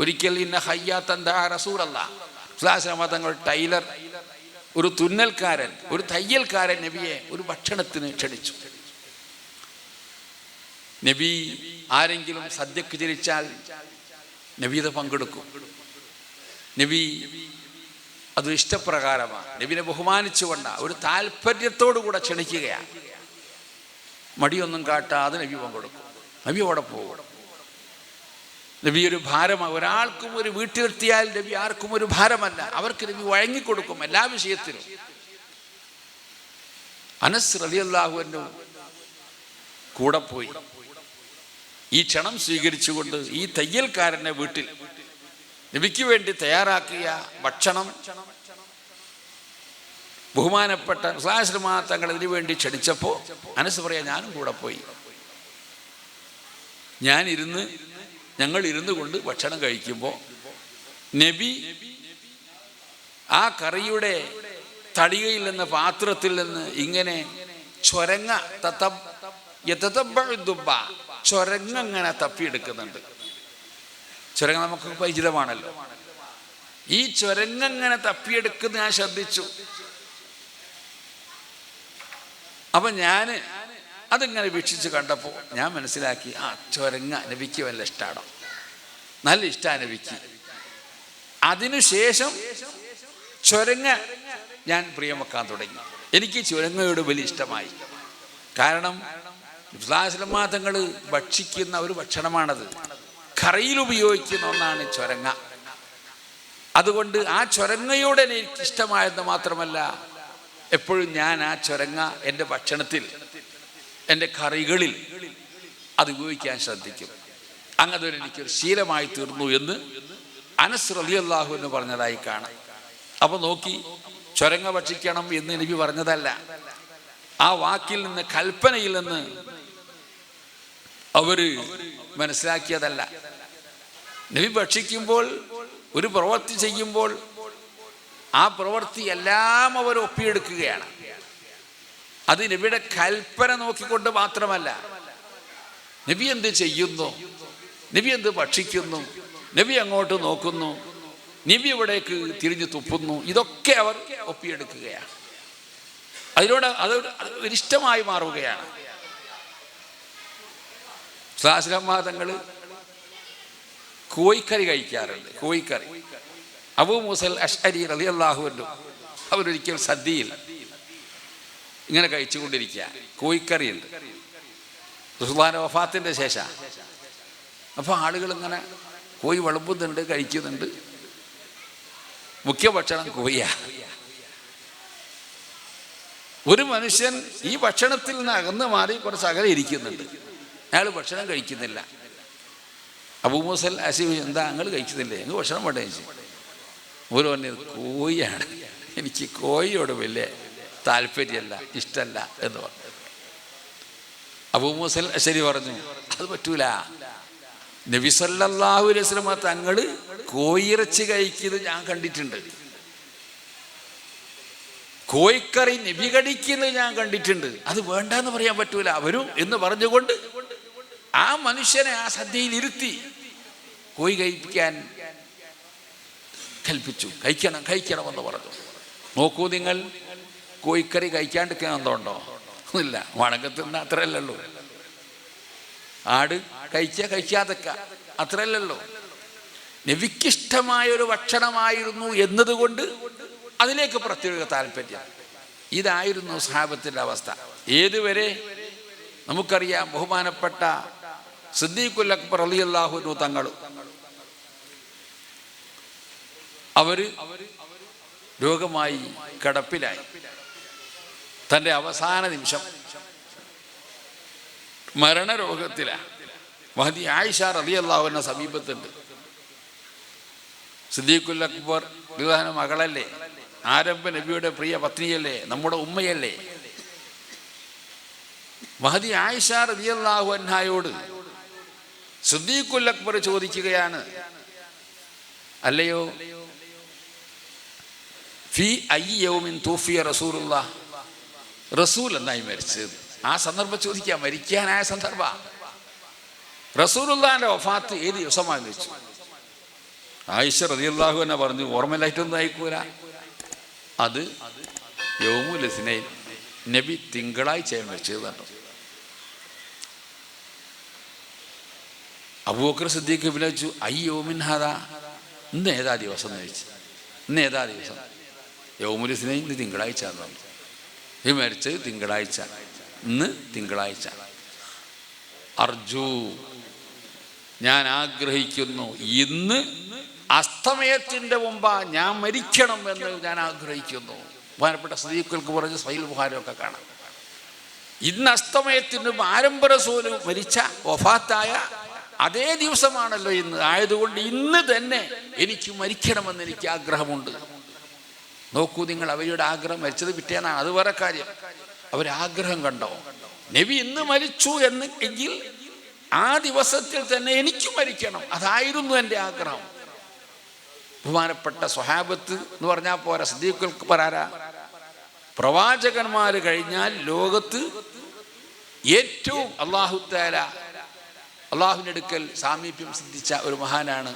ഒരിക്കൽ ഇന്ന ഹയ്യാത്തന്താ റസൂറല്ല ഇസ്ലാസ്ലാമ തങ്ങൾ ടൈലർ ഒരു തുന്നൽക്കാരൻ ഒരു തയ്യൽക്കാരൻ നബിയെ ഒരു ഭക്ഷണത്തിന് ക്ഷണിച്ചു. നബി ആരെങ്കിലും സദ്യക്ക് ചിരിച്ചാൽ നബിയത് പങ്കെടുക്കും. നബി അത് ഇഷ്ടപ്രകാരമാണ്. നബിനെ ബഹുമാനിച്ചുകൊണ്ട ഒരു താല്പര്യത്തോടു കൂടെ ക്ഷണിക്കുകയാണ് മടിയൊന്നും കാട്ടാതെ നബി പങ്കെടുക്കും. നബി അവിടെ പോകും. നബി ഒരു ഭാരമാണ് ഒരാൾക്കും ഒരു വീട്ടിലെത്തിയാൽ നബി ആർക്കും ഒരു ഭാരമല്ല. അവർക്ക് നബി വഴങ്ങിക്കൊടുക്കും എല്ലാ വിഷയത്തിലും. അനസ് റലിയല്ലാഹുവിന്റെ കൂടെ പോയി. ഈ ക്ഷണം സ്വീകരിച്ചുകൊണ്ട് ഈ തയ്യൽക്കാരന്റെ വീട്ടിൽ നബിക്ക് വേണ്ടി തയ്യാറാക്കിയ ഭക്ഷണം ബഹുമാനപ്പെട്ട മുസ്ലാശ്രമ തങ്ങൾ ഇതിനു വേണ്ടി ക്ഷണിച്ചപ്പോൾ അനസ് പറയാ ഞാനും കൂടെ പോയി. ഞാൻ ഇരുന്ന് ഞങ്ങൾ ഇരുന്നു കൊണ്ട് ഭക്ഷണം കഴിക്കുമ്പോൾ നബി ആ കറിയുടെ തടികയിൽ നിന്ന് പാത്രത്തിൽ നിന്ന് ഇങ്ങനെ ചൊരങ്ങ യഥതബ്ബ ചൊരങ്ങ ഇങ്ങനെ തപ്പിയെടുക്കുന്നുണ്ട്. ചൊരങ്ങ നമുക്ക് പരിചിതമാണല്ലോ. ഈ ചുരങ്ങനെ തപ്പിയെടുക്കുന്ന ഞാൻ ശ്രദ്ധിച്ചു. അപ്പൊ ഞാൻ അതിങ്ങനെ വീക്ഷിച്ച് കണ്ടപ്പോൾ ഞാൻ മനസ്സിലാക്കി ആ ചൊരങ്ങ നബിക്ക് വല്ല ഇഷ്ടമാണ് നല്ല ഇഷ്ടമാണ് നബിക്ക് അതിനുശേഷം ചൊരങ്ങ ഞാൻ പ്രിയം വെക്കാൻ തുടങ്ങി. എനിക്ക് ചുരങ്ങയോട് വലിയ ഇഷ്ടമായി. കാരണം ഇസ്ലാസ്ലമാ തങ്ങൾ ഭക്ഷിക്കുന്ന ഒരു ഭക്ഷണമാണത്. കറിയിൽ ഉപയോഗിക്കുന്ന ഒന്നാണ് ചൊരങ്ങ. അതുകൊണ്ട് ആ ചൊരങ്ങയോടെ എനിക്ക് ഇഷ്ടമായെന്ന് മാത്രമല്ല എപ്പോഴും ഞാൻ ആ ചൊരങ്ങ എന്റെ ഭക്ഷണത്തിൽ എന്റെ കറികളിൽ അത് ഉപയോഗിക്കാൻ ശ്രദ്ധിക്കും. അങ്ങനെ എനിക്കൊരു ശീലമായി തീർന്നു എന്ന് അനസ് റലി അള്ളാഹു എന്ന് പറഞ്ഞതായി കാണാം. അപ്പൊ നോക്കി ചൊരങ്ങ ഭക്ഷിക്കണം എന്ന് എനിക്ക് പറഞ്ഞതല്ല. ആ വാക്കിൽ നിന്ന് കൽപ്പനയിൽ നിന്ന് അവർ മനസ്സിലാക്കിയതല്ല. നബി ഭക്ഷിക്കുമ്പോൾ ഒരു പ്രവൃത്തി ചെയ്യുമ്പോൾ ആ പ്രവൃത്തി എല്ലാം അവർ ഒപ്പിയെടുക്കുകയാണ്. അത് നബിയുടെ കൽപ്പന നോക്കിക്കൊണ്ട് മാത്രമല്ല. നബി എന്ത് ചെയ്യുന്നു? നബി എന്ത് ഭക്ഷിക്കുന്നു? നബി അങ്ങോട്ട് നോക്കുന്നു. നബി ഇവിടേക്ക് തിരിഞ്ഞു തുപ്പുന്നു. ഇതൊക്കെ അവർ ഒപ്പിയെടുക്കുകയാണ്. അതിനോട് അത് ഒരിഷ്ടമായി മാറുകയാണ്. തങ്ങൾ കോഴിക്കറി കഴിക്കാറുണ്ട്. കോഴിക്കറി. അബൂ മുസൽ അഷ്അരി റലി അള്ളാഹു അവരൊരിക്കൽ സദ്യയിൽ ഇങ്ങനെ കഴിച്ചുകൊണ്ടിരിക്കുക. കോഴിക്കറി ഉണ്ട് റുസ്ലാൻ വഫാത്തിന്റെ ശേഷം. അപ്പോൾ ആളുകൾ ഇങ്ങനെ കോഴി വിളമ്പുന്നുണ്ട് കഴിക്കുന്നുണ്ട്. മുഖ്യ ഭക്ഷണം കോഴിയാ. ഒരു മനുഷ്യൻ ഈ ഭക്ഷണത്തിൽ നിന്ന് അകന്ന് മാറി കുറച്ച് അകലെ ഇരിക്കുന്നുണ്ട്. അയാൾ ഭക്ഷണം കഴിക്കുന്നില്ല. അബൂമുസൽ അസീബ് എന്താ ഞങ്ങൾ കഴിക്കുന്നില്ലേ? ഞങ്ങൾ ഭക്ഷണം വേണ്ട? കഴിച്ചു ഓരോ പറഞ്ഞത് കോഴിയാണ്. എനിക്ക് കോഴിയോട് വലിയ താല്പര്യമല്ല ഇഷ്ടമല്ല എന്ന് പറഞ്ഞു. അബൂമുസൽ ശരി പറഞ്ഞു അത് പറ്റൂല. നബി സല്ലല്ലാഹു അലൈഹി വസല്ലമ തങ്ങൾ കോയിറച്ചി കഴിക്കുന്നത് ഞാൻ കണ്ടിട്ടുണ്ട്. കോഴിക്കറി നബി കടിക്കുന്നത് ഞാൻ കണ്ടിട്ടുണ്ട്. അത് വേണ്ടെന്ന് പറയാൻ പറ്റൂല. അവരും എന്ന് പറഞ്ഞുകൊണ്ട് ആ മനുഷ്യനെ ആ സദ്യയിൽ ഇരുത്തി കോയി കഴിപ്പിക്കാൻ കൽപ്പിച്ചു. കഴിക്കണം എന്ന് പറഞ്ഞു. നോക്കൂ നിങ്ങൾ കോഴിക്കറി കഴിക്കാണ്ടിരിക്കാൻ ഇല്ല വണക്കത്തിന്ന് അത്രയല്ലല്ലോ. ആട് കഴിച്ച കഴിക്കാതൊക്കെ അത്രയല്ലല്ലോ. നബിക്കിഷ്ടമായ ഒരു ഭക്ഷണമായിരുന്നു എന്നതുകൊണ്ട് അതിലേക്ക് പ്രത്യേക താല്പര്യം. ഇതായിരുന്നു സഹാബത്തിന്റെ അവസ്ഥ. ഏതുവരെ? നമുക്കറിയാം ബഹുമാനപ്പെട്ട സിദ്ദീഖുൽ അക്ബർ അലി അള്ളാഹുനു തങ്ങൾ അവർ രോഗമായി കിടപ്പിലായി. തന്റെ അവസാന നിമിഷം. മരണരോഗത്തിലാണ് മഹദി ആയിഷ റലി അള്ളാഹുവിന്റെ സമീപത്തുണ്ട്. സിദ്ദീഖുൽ അക്ബർ വിവാഹന മകളല്ലേ? ആരംഭ നബിയുടെ പ്രിയ പത്നിയല്ലേ? നമ്മുടെ ഉമ്മയല്ലേ? മഹദി ആയിഷ റലി അള്ളാഹു അന്നായോട് സിദ്ദീഖുൽ അക്ബർ ചോദിക്കുകയാണ്. അല്ലയോ? ഫി ഐ അയ്യൗമിൻ തൂഫിയ റസൂലുള്ള റസൂൽ എന്നായി മരിച്ചത് ആ സന്ദർഭം ചോദിക്കാം മരിക്കാനായ സന്ദർഭ റസൂലുള്ളാന്റെ വഫാത്ത് ഏത് ദിവസമായി വെച്ചു ആയിഷ റതിയല്ലാഹു എന്നെ പറഞ്ഞു ഓർമ്മയിലായിട്ടൊന്നും അയക്കൂല അത് യോമുലസിനെ നബി തിങ്കളാഴ്ച മരിച്ചത് കണ്ടു. അബൂബക്കർ സിദ്ദീഖ് ഐ യോമിൻ ഹാദാ. ഇന്ന് ഏതാ ദിവസം എന്ന് ചോദിച്ചു ഇന്ന് ഏതാ ദിവസം? യോമുലസിനെ ഇന്ന് തിങ്കളാഴ്ച എന്ന് പറഞ്ഞു. ഈ മരിച്ചത് തിങ്കളാഴ്ച. ഇന്ന് തിങ്കളാഴ്ച. അർജു ഞാൻ ആഗ്രഹിക്കുന്നു ഇന്ന് അസ്തമയത്തിന്റെ മുമ്പ് ഞാൻ മരിക്കണം എന്ന് ഞാൻ ആഗ്രഹിക്കുന്നു. ബഹുമാനപ്പെട്ട സദീഖുകൾക്ക് പറഞ്ഞ് സൈൽ ബുഹാരമൊക്കെ കാണാം. ഇന്ന് അസ്തമയത്തിന് ആരംഭ റസൂൽ മരിച്ച വഫാത്തായ അതേ ദിവസമാണല്ലോ ഇന്ന്. ആയതുകൊണ്ട് ഇന്ന് തന്നെ എനിക്ക് മരിക്കണമെന്ന് എനിക്ക് ആഗ്രഹമുണ്ട്. നോക്കൂ നിങ്ങൾ അവരുടെ ആഗ്രഹം മരിച്ചത് പിറ്റേന്നാണ് അത് വേറെ കാര്യം. അവരാഗ്രഹം കണ്ടോ? നബി ഇന്ന് മരിച്ചു എന്ന് എങ്കിൽ ആ ദിവസത്തിൽ തന്നെ എനിക്ക് മരിക്കണം. അതായിരുന്നു എന്റെ ആഗ്രഹം. ബഹുമാനപ്പെട്ട സ്വഹാബത്ത് എന്ന് പറഞ്ഞാൽ പോരാ സദീഖുകൾക്ക് പറയാ പ്രവാചകന്മാർ കഴിഞ്ഞാൽ ലോകത്ത് ഏറ്റവും അള്ളാഹുത്താല അള്ളാഹുവിന്റെ അടുക്കൽ സാമീപ്യം സിദ്ധിച്ച ഒരു മഹാനാണ്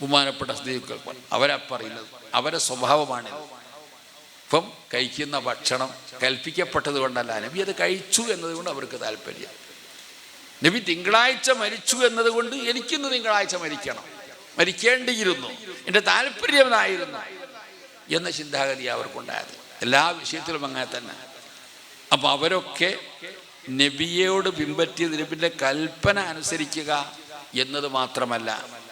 ബഹുമാനപ്പെട്ട സ്ത്രീകൾ അവരാ പറയുന്നത്. അവരെ സ്വഭാവമാണിത്. ഇപ്പം കഴിക്കുന്ന ഭക്ഷണം കൽപ്പിക്കപ്പെട്ടത് കൊണ്ടല്ല. നബി അത് കഴിച്ചു എന്നതുകൊണ്ട് അവർക്ക് താല്പര്യം. നബി തിങ്കളാഴ്ച മരിച്ചു എന്നതുകൊണ്ട് എനിക്കിന്ന് തിങ്കളാഴ്ച മരിക്കണം. മരിക്കേണ്ടിയിരുന്നു. എന്റെ താല്പര്യം ഇതായിരുന്നു എന്ന ചിന്താഗതി അവർക്കുണ്ടായത്. എല്ലാ വിഷയത്തിലും അങ്ങനെ തന്നെ. അപ്പം അവരൊക്കെ നബിയോട് പിൻപറ്റിയ നബിന്റെ കൽപ്പന അനുസരിക്കുക എന്നത് മാത്രമല്ല.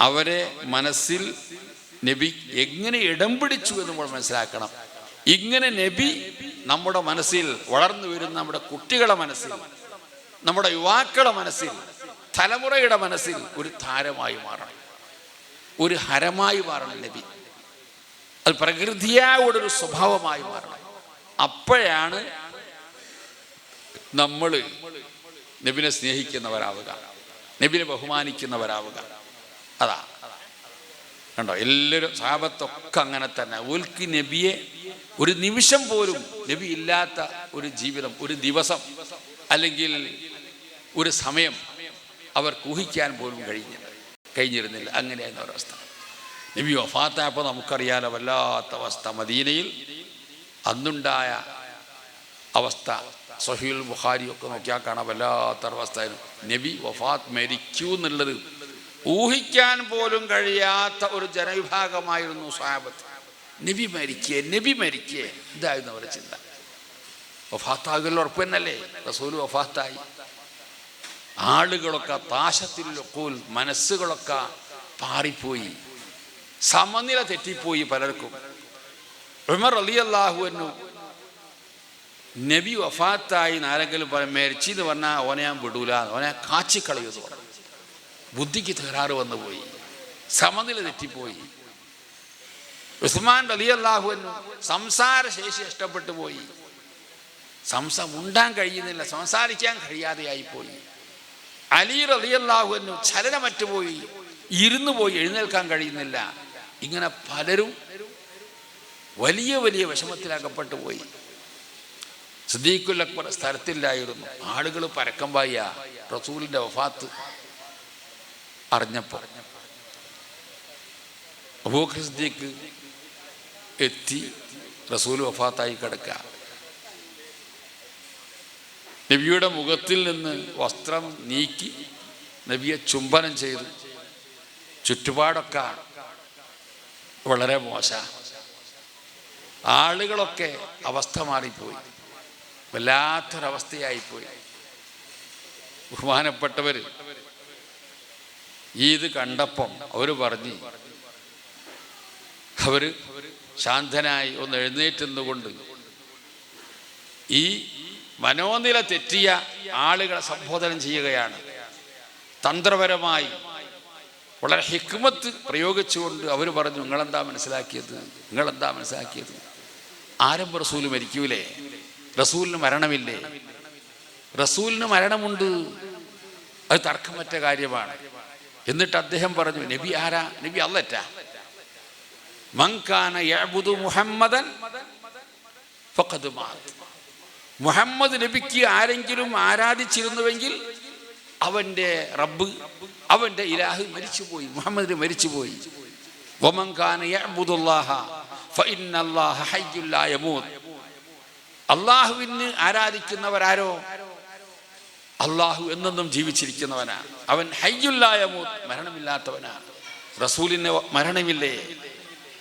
അവരെ മനസ്സിൽ നബി എങ്ങനെ ഇടം പിടിച്ചു എന്ന് നമ്മൾ മനസ്സിലാക്കണം. ഇങ്ങനെ നബി നമ്മുടെ മനസ്സിൽ വളർന്നു വരുന്ന നമ്മുടെ കുട്ടികളുടെ മനസ്സിൽ നമ്മുടെ യുവാക്കളുടെ മനസ്സിൽ തലമുറയുടെ മനസ്സിൽ ഒരു താരമായി മാറണം. ഒരു ഹരമായി മാറണം നബി. അത് പ്രകൃതിയായോടെ ഒരു സ്വഭാവമായി മാറണം. അപ്പോഴാണ് നമ്മൾ നബിനെ സ്നേഹിക്കുന്നവരാവുക നബിനെ ബഹുമാനിക്കുന്നവരാവുക. അതാ. കണ്ടോ? എല്ലാവരും സാപത്തൊക്കെ അങ്ങനെ തന്നെ. ഉൽക്കി നബിയെ ഒരു നിമിഷം പോലും നബി ഇല്ലാത്ത ഒരു ജീവിതം ഒരു ദിവസം അല്ലെങ്കിൽ ഒരു സമയം അവർ കുഹിക്കാൻ പോലും കഴിഞ്ഞ കഴിഞ്ഞിരുന്നില്ല. അങ്ങനെയായിരുന്ന ഒരവസ്ഥ. നബി വഫാത്തായപ്പോൾ നമുക്കറിയാലോ വല്ലാത്ത അവസ്ഥ. മദീനയിൽ അന്നുണ്ടായ അവസ്ഥ. സഹീൽ ബുഖാരി ഒക്കെ നോക്കിയാൽ കാണാൻ വല്ലാത്ത അവസ്ഥയായിരുന്നു നബി വഫാത്ത് മരിക്കൂ എന്നുള്ളത് ഊഹിക്കാൻ പോലും കഴിയാത്ത ഒരു ജനവിഭാഗമായിരുന്നു സാബത്ത്. നബി മരിക്കേ നബി മരിക്കേ. ഇതായിരുന്നു അവരുടെ ചിന്ത. വഫാത്താകൽ ഉറപ്പ് തന്നല്ലേ റസൂൽ വഫാത്തായി. ആളുകളൊക്കെ താശത്തിലൊക്കെ മനസ്സുകളൊക്കെ പാറിപ്പോയി. സമനില തെറ്റിപ്പോയി പലർക്കും. ഉമർ അലി അള്ളാഹുവിനു നബി വഫാത്തായി ആരെങ്കിലും പറ മരിച്ചു എന്ന് പറഞ്ഞാൽ ഓനെ ഞാൻ വിടൂല ഓനെ കാച്ചിക്കളയുന്നു പറഞ്ഞു. ബുദ്ധിക്ക് തകരാറ് വന്നു പോയി. സമനില തെറ്റിപ്പോയി. ഉസ്മാൻ സംസാര ശേഷി നഷ്ടപ്പെട്ടു പോയി. സംസം ഉണ്ടാൻ കഴിയുന്നില്ല. സംസാരിക്കാൻ കഴിയാതെയായിപ്പോയി. അലി റലിയല്ലാഹുവിനു ചലനമറ്റു പോയി. ഇരുന്നു പോയി. എഴുന്നേൽക്കാൻ കഴിയുന്നില്ല. ഇങ്ങനെ പലരും വലിയ വലിയ വിഷമത്തിലകപ്പെട്ടു പോയി. സിദ്ദീഖുൽ അക്ബർ സ്ഥലത്തില്ലായിരുന്നു. ആളുകൾ പരക്കം പായ. റസൂലിന്റെ വഫാത്ത്. അറിഞ്ഞപ്പോൾ. അബൂഖ്രിസ്ദീക്ക് എത്തി റസൂൽ വഫാത്തായി കിടക്കുക. നബിയുടെ മുഖത്തിൽ നിന്ന് വസ്ത്രം നീക്കി നബിയെ ചുംബനം ചെയ്തു. ചുറ്റുപാടൊക്കെ വളരെ മോശ. ആളുകളൊക്കെ അവസ്ഥ മാറിപ്പോയി. വല്ലാത്തൊരവസ്ഥയായിപ്പോയി. ബഹുമാനപ്പെട്ടവർ ഈ ഇത് കണ്ടപ്പം അവർ പറഞ്ഞു അവർ ശാന്തനായി ഒന്ന് എഴുന്നേറ്റുന്നുകൊണ്ട് ഈ മനോനില തെറ്റിയ ആളുകളെ സംബോധനം ചെയ്യുകയാണ്. തന്ത്രപരമായി വളരെ ഹിക്മത്ത് പ്രയോഗിച്ചുകൊണ്ട് അവർ പറഞ്ഞു നിങ്ങളെന്താ മനസ്സിലാക്കിയത്? നിങ്ങളെന്താ മനസ്സിലാക്കിയത്? ആരംഭ റസൂൽ മരിക്കൂലേ? റസൂലിന് മരണമില്ലേ? റസൂലിന് മരണമുണ്ട്. അത് തർക്കമറ്റ കാര്യമാണ്. എന്നിട്ട് അദ്ദേഹം പറഞ്ഞു നബി ആരാ? നബി അല്ലറ്റ മങ്കാന യഅ്ബുദു മുഹമ്മദൻ മുഹമ്മദ് നബിക്ക് ആരെങ്കിലും ആരാധിച്ചിരുന്നുവെങ്കിൽ അവന്റെ റബ്ബ് അവന്റെ ഇലാഹ് മരിച്ചുപോയി മുഹമ്മദിന് മരിച്ചുപോയി. അള്ളാഹുവിന് കാന അള്ളാഹു എന്നെന്നും ജീവിച്ചിരിക്കുന്നവനാണ്. അവൻ ഹയ്യുല്ലായ മരണമില്ലാത്തവനാണ്. റസൂലിന് മരണമില്ലേ?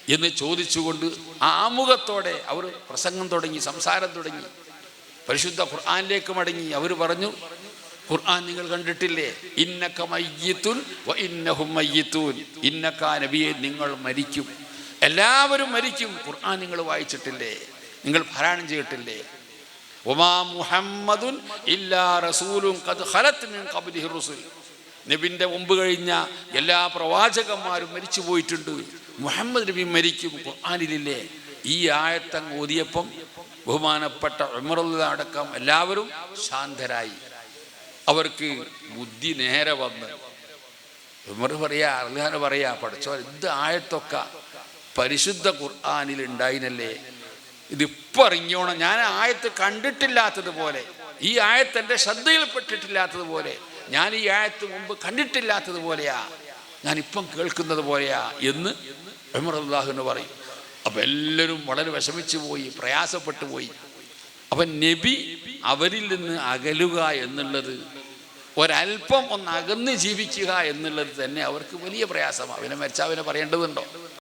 എന്ന് ചോദിച്ചുകൊണ്ട് ആമുഖത്തോടെ അവർ പ്രസംഗം തുടങ്ങി സംസാരം തുടങ്ങി. പരിശുദ്ധ ഖുർആാനിലേക്ക് മടങ്ങി. അവർ പറഞ്ഞു ഖുർആൻ നിങ്ങൾ കണ്ടിട്ടില്ലേ? ഇന്നക്ക മയ്യത്തുൻ ഇന്നഹും മയ്യത്തൂൻ. ഇന്നക്ക നബിയെ നിങ്ങൾ മരിക്കും. എല്ലാവരും മരിക്കും. ഖുർആൻ നിങ്ങൾ വായിച്ചിട്ടില്ലേ? നിങ്ങൾ പാരായണം ചെയ്തിട്ടില്ലേ? ഒമാ മുഹമ്മദുൻ ഇല്ലാ റസൂലും നബിന്റെ മുമ്പ് കഴിഞ്ഞ എല്ലാ പ്രവാചകന്മാരും മരിച്ചു പോയിട്ടുണ്ട്. മുഹമ്മദ് നബി മരിക്കും ഖുർആാനിലില്ലേ? ഈ ആയത്തങ്ങ് ഓതിയപ്പം ബഹുമാനപ്പെട്ട ഉമറുള്ള അടക്കം എല്ലാവരും ശാന്തരായി. അവർക്ക് ബുദ്ധി നേരെ വന്ന്. ഉമർ പറയാ അർഹാൻ പറയാ പഠിച്ചോ ഇത് ആയത്തൊക്കെ പരിശുദ്ധ ഖുർആാനിൽ ഉണ്ടായിനല്ലേ ഇതിപ്പോൾ അറിഞ്ഞോണം ഞാൻ ആയത്ത് കണ്ടിട്ടില്ലാത്തതുപോലെ ഈ ആയത്ത് എന്റെ ശ്രദ്ധയിൽപ്പെട്ടിട്ടില്ലാത്തതുപോലെ ഞാൻ ഈ ആയത്ത് മുമ്പ് കണ്ടിട്ടില്ലാത്തതുപോലെയാ. ഞാൻ ഇപ്പം കേൾക്കുന്നത് പോലെയാ എന്ന് അള്ളാഹുന്ന് പറയും. അപ്പം എല്ലാവരും വളരെ വിഷമിച്ചു പോയി പ്രയാസപ്പെട്ടു പോയി. അപ്പം നബി അവരിൽ നിന്ന് അകലുക എന്നുള്ളത് ഒരല്പം ഒന്ന് അകന്ന് ജീവിക്കുക എന്നുള്ളത് തന്നെ അവർക്ക് വലിയ പ്രയാസമാണ്. അവനെ മരിച്ചാൽ അവനെ പറയേണ്ടതുണ്ടോ?